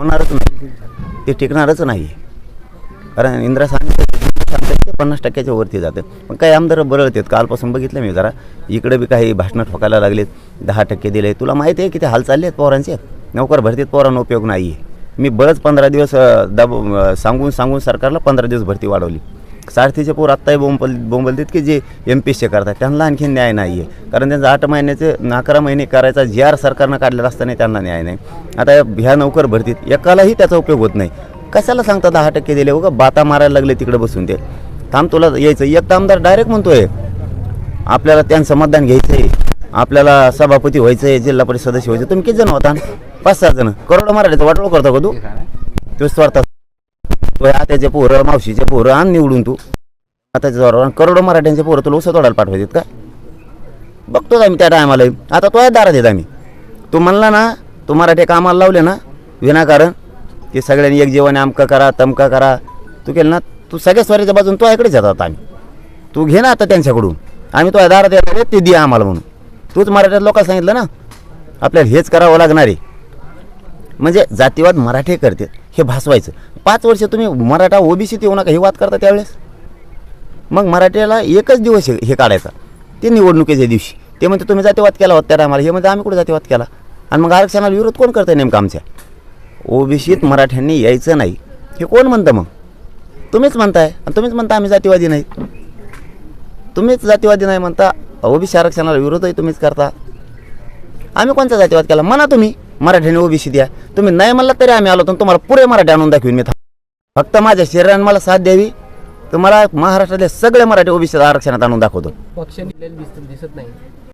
होणारच नाही. ते टिकणारच नाही. कारण इंदिरा सांगतात ते पन्नास टक्क्याच्या वरती जातं पण काही आमदार बरळतात. कालपासून बघितलं मी जरा. इकडे बी काही भाषणं ठोकायला लागलेत. दहा टक्के दिले. तुला माहिती आहे किती हाल चालले आहेत पोरांचे? नोकर भरतीत पोरांना उपयोग नाही आहे मी बरंच पंधरा दिवस दब सांगून सांगून सरकारला पंधरा दिवस भरती वाढवली. सारथीचे पोर आत्ताही बोंबल बोंबलतात की जे एम पी एसचे करतात. त्यांना आणखी न्याय नाही आहे कारण त्यांचं आठ महिन्याचे अकरा महिने करायचा जी आर सरकारनं काढलेला असताना त्यांना न्याय नाही. आता ह्या नोकर भरतीत एकालाही त्याचा उपयोग होत नाही. कशाला सांगता दहा टक्के दिले? उगा बाता मारायला लागले तिकडे बसून ते. थांब तुला यायचं. एक तर आमदार डायरेक्ट म्हणतोय. आपल्याला त्यांचं मतदान घ्यायचं आहे आपल्याला सभापती व्हायचं आहे जिल्हा परिषद सदस्य व्हायचं तुम्ही किती जण होता? पाच सहा जण. करोड मराठीचं वाटोळ करतो का तू? तो स्वार्थ तो आत्याचे पोरं मावशीचे पोरं आण निवडून तू. आताच्या जोरावर करोडो मराठ्यांचे पोरं तुला उसं तोडायला पाठवायचे का? बघतोच आम्ही त्या टायमाला. आता तो दारात येत आम्ही. तू म्हणला ना तू मराठी कामाला लावले ना विनाकारण की सगळ्यांनी एक जीवन आमका करा तमका करा. तू केलं ना तू सगळ्या स्वारीच्या बाजून तो इकडेच येतात आम्ही. तू घे ना आता त्यांच्याकडून. आम्ही तो दारात येणार ते दे आम्हाला म्हणून. तूच मराठ्यात लोकांना सांगितलं ना आपल्याला हेच करावं लागणार आहे. म्हणजे जातीवाद मराठी करते. हे भासवायचं. पाच वर्ष तुम्ही मराठा ओबीसीत येऊ नका हे वाद करता त्यावेळेस. मग मराठ्याला एकच दिवस हे हे काढायचा. ते निवडणुकीच्या दिवशी. ते म्हणते तुम्ही जातीवाद केला होता त्या टायमाला हे म्हणते आम्ही कुठे जातीवाद केला? आणि मग आरक्षणाला विरोध कोण करतं नेमकं आमच्या? ओबीसीत मराठ्यांनी यायचं नाही. हे कोण म्हणतं मग? तुम्हीच म्हणताय. आणि तुम्हीच म्हणता आम्ही जातीवादी नाही. तुम्हीच जातीवादी नाही म्हणता ओबीसी आरक्षणाला विरोधही तुम्हीच करता. आम्ही कोणता जातीवाद केला? म्हणा तुम्ही. मराठ्याने ओबीसी द्या. तुम्ही नाही म्हणला तरी आम्ही आलो तर तुम्हाला पुरे मराठी आणून दाखवीन मी फक्त माझ्या शरीराने मला साथ द्यावी. तुम्हाला महाराष्ट्रातले सगळे मराठी ओबीसी आरक्षणात आणून दाखवतो. पक्ष दिसत नाही.